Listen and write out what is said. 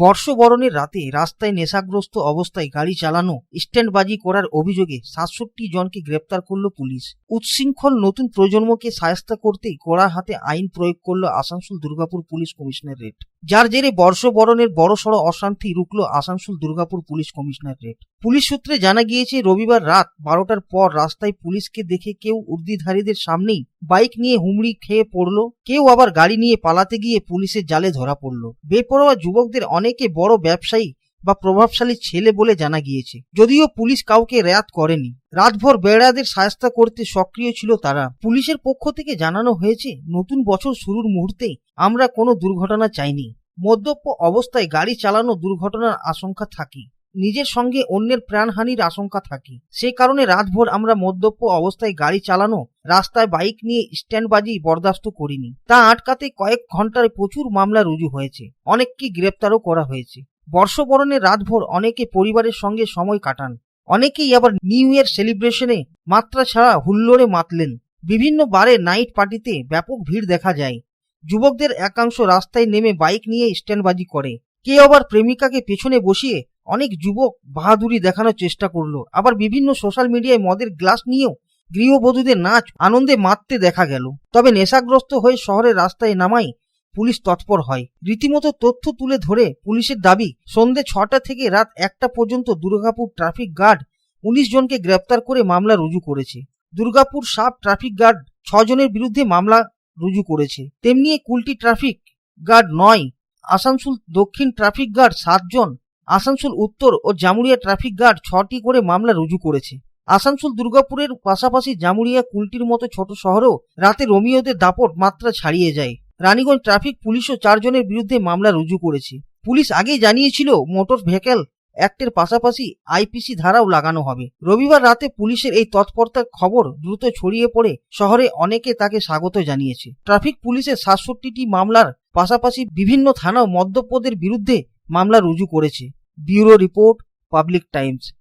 বর্ষবরণের রাতে রাস্তায় নেশাগ্রস্ত অবস্থায় গাড়ি চালানো, স্ট্যান্ডবাজি করার অভিযোগে সাতষট্টি জনকে গ্রেপ্তার করল পুলিশ। উচ্ছৃঙ্খল নতুন প্রজন্মকে সায়স্তা করতেই কড়া হাতে আইন প্রয়োগ করল আসানসোল দুর্গাপুর পুলিশ কমিশনারেট। যার জেরে বর্ষবরণের বড়সড় অশান্তি রুখল Asansol Durgapur police commissionerate. Police সূত্রে জানা গিয়েছে, রবিবার রাত বারোটার পর রাস্তায় পুলিশকে দেখে কেউ উর্দিধারীদের সামনেই বাইক নিয়ে হুমড়ি খেয়ে পড়ল, কেউ আবার গাড়ি নিয়ে পালাতে গিয়ে পুলিশের জালে ধরা পড়ল। বেপরোয়া যুবকদের অনেকে বড় ব্যবসায়ী বা প্রভাবশালী ছেলে বলে জানা গিয়েছে। যদিও পুলিশ কাউকে রেয়াত করেনি। রাতভর বেড়াদের সায়স্তা করতে সক্রিয় ছিল তারা। পুলিশের পক্ষ থেকে জানানো হয়েছে, নতুন বছর শুরুর মুহূর্তে আমরা কোনো দুর্ঘটনা চাইনি। মদ্যপ অবস্থায় গাড়ি চালানো দুর্ঘটনার আশঙ্কা থাকে। নিজের সঙ্গে অন্যের প্রাণহানির আশঙ্কা থাকে। সে কারণে রাতভর আমরা মদ্যপ অবস্থায় গাড়ি চালানো, রাস্তায় বাইক নিয়ে স্ট্যান্ডবাজি বরদাস্ত করিনি। তা আটকাতে কয়েক ঘন্টায় প্রচুর মামলা রুজু হয়েছে। অনেককে গ্রেপ্তারও করা হয়েছে। বর্ষবরণে রাতভর অনেকে পরিবারের সঙ্গে সময় কাটান। অনেকেই আবার নিউ ইয়ার সেলিব্রেশনে মাত্রা ছাড়া হুল্লোড়ে মাতলেন। বিভিন্ন বারে নাইট পার্টিতে ব্যাপক ভিড় দেখা যায়। যুবকদের একাংশ রাস্তায় নেমে বাইক নিয়ে স্ট্যান্ডবাজি করে। কে আবার প্রেমিকাকে পেছনে বসিয়ে অনেক যুবক বাহাদুরি দেখানোর চেষ্টা করল। আবার বিভিন্ন সোশ্যাল মিডিয়ায় মদের গ্লাস নিয়েও গৃহবধূদের নাচ আনন্দে মাততে দেখা গেল। তবে নেশাগ্রস্ত হয়ে শহরের রাস্তায় নামাই পুলিশ তৎপর হয়। রীতিমতো তথ্য তুলে ধরে পুলিশের দাবি, সন্ধে ছটা থেকে রাত একটা পর্যন্ত দুর্গাপুর ট্রাফিক গার্ড উনিশ জনকে গ্রেপ্তার করে মামলা রুজু করেছে। দুর্গাপুর সাব ট্রাফিক গার্ড ছজনের বিরুদ্ধে মামলা রুজু করেছে। তেমনি কুলটি ট্রাফিক গার্ড নয়, আসানসোল দক্ষিণ ট্রাফিক গার্ড সাতজন আসানসোল উত্তর ও জামুরিয়া ট্রাফিক গার্ড ছটি করে মামলা রুজু করেছে। আসানসোল দুর্গাপুরের পাশাপাশি জামুরিয়া কুলটির মতো ছোট শহরেও রাতে রোমিওদের দাপট মাত্রা ছাড়িয়ে যায়। রানীগঞ্জ ট্রাফিক পুলিশও চারজনের বিরুদ্ধে মামলা রুজু করেছে। পুলিশ আগেই জানিয়েছিল, মোটর ভেহিক্যাল অ্যাক্টের পাশাপাশি আইপিসি ধারাও লাগানো হবে। রবিবার রাতে পুলিশের এই তৎপরতার খবর দ্রুত ছড়িয়ে পড়ে শহরে অনেকে তাকে স্বাগত জানিয়েছে। ট্রাফিক পুলিশের সাতষট্টিটি মামলার পাশাপাশি বিভিন্ন থানাও মদ্যপদের বিরুদ্ধে মামলা রুজু করেছে। Bureau report, Public Times.